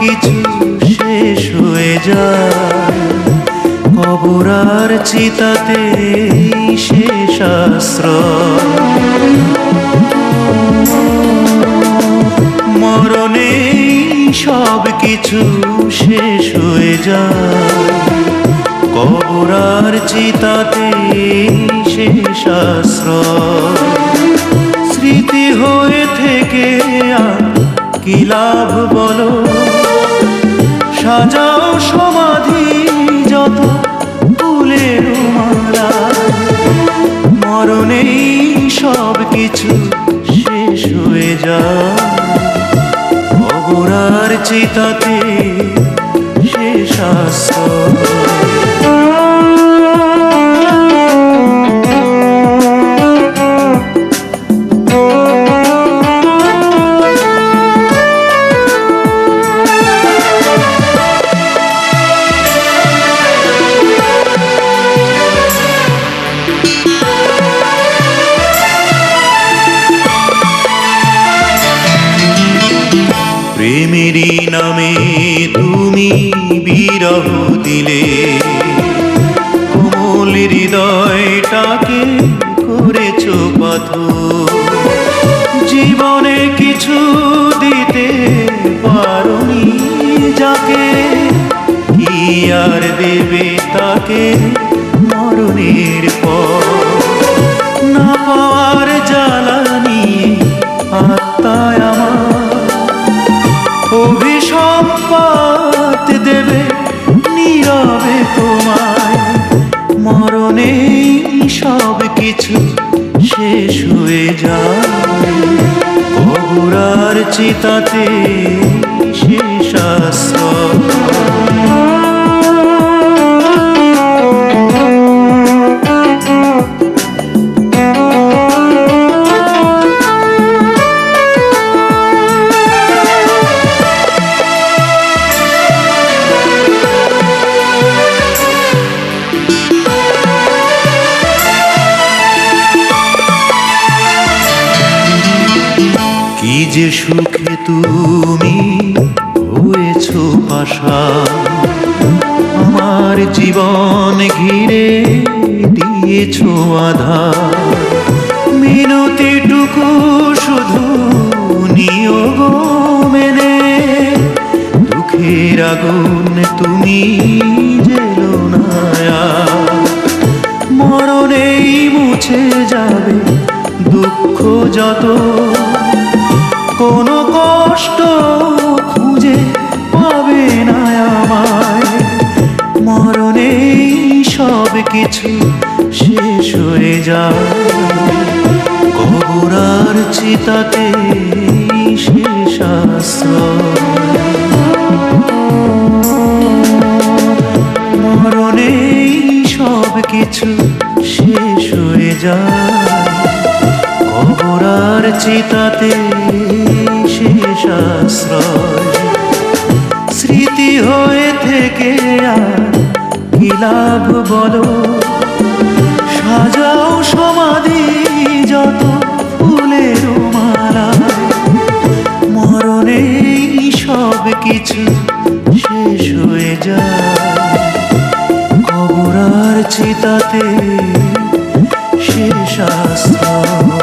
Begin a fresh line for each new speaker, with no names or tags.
কিছু শেষ হয়ে যায়। কবরার চিতাতে শেষ আশ্রয়। মরণে সব কিছু শেষ হয়ে যায়। কবরার চিতাতে শেষ আশ্রয়। স্মৃতি হয়ে থেকে আর কি লাভ বলো? সাজাও সমাধি যত ফুলের মালা। মরণেই সব কিছু শেষ হয়ে যায়। অবরার চিতাতে প্রেমেরই নামে তুমি বিরহ দিলে। কোমল হৃদয়টাকে করেছ পাথর। জীবনে কিছু দিতে পারনি যাকে। কি আর দেবে তাকে মরণের পর? সব কিছু শেষ হয়ে যায়। কবুরার চিতাতে শেষ আশ্রয়। যে সুখে তুমি হয়েছো আশা আমার জীবন ঘিরে দিয়েছ আধার মিনতিটুকু শুধু নিয়োগ মেনে, দুঃখের আগুন তুমি জেলো মরণেই মুছে যাবে দুঃখ যত কষ্ট খুঁজে পাবে না আমায়। মরণেই সব কিছু শেষ হয়ে যায়। কবরার চিতাতে শেষ মরণেই সব কিছু শেষ হয়ে যায়। কবরার চিতাতে আশ্রয়। স্মৃতি হয়ে থেকে আর কি লাভ বলো? সাজাও সমাধি যত ফুলের মালায় মরণেই সব কিছু শেষ হয়ে যায়। কবরার চিতাতে শেষ আশ্রয়।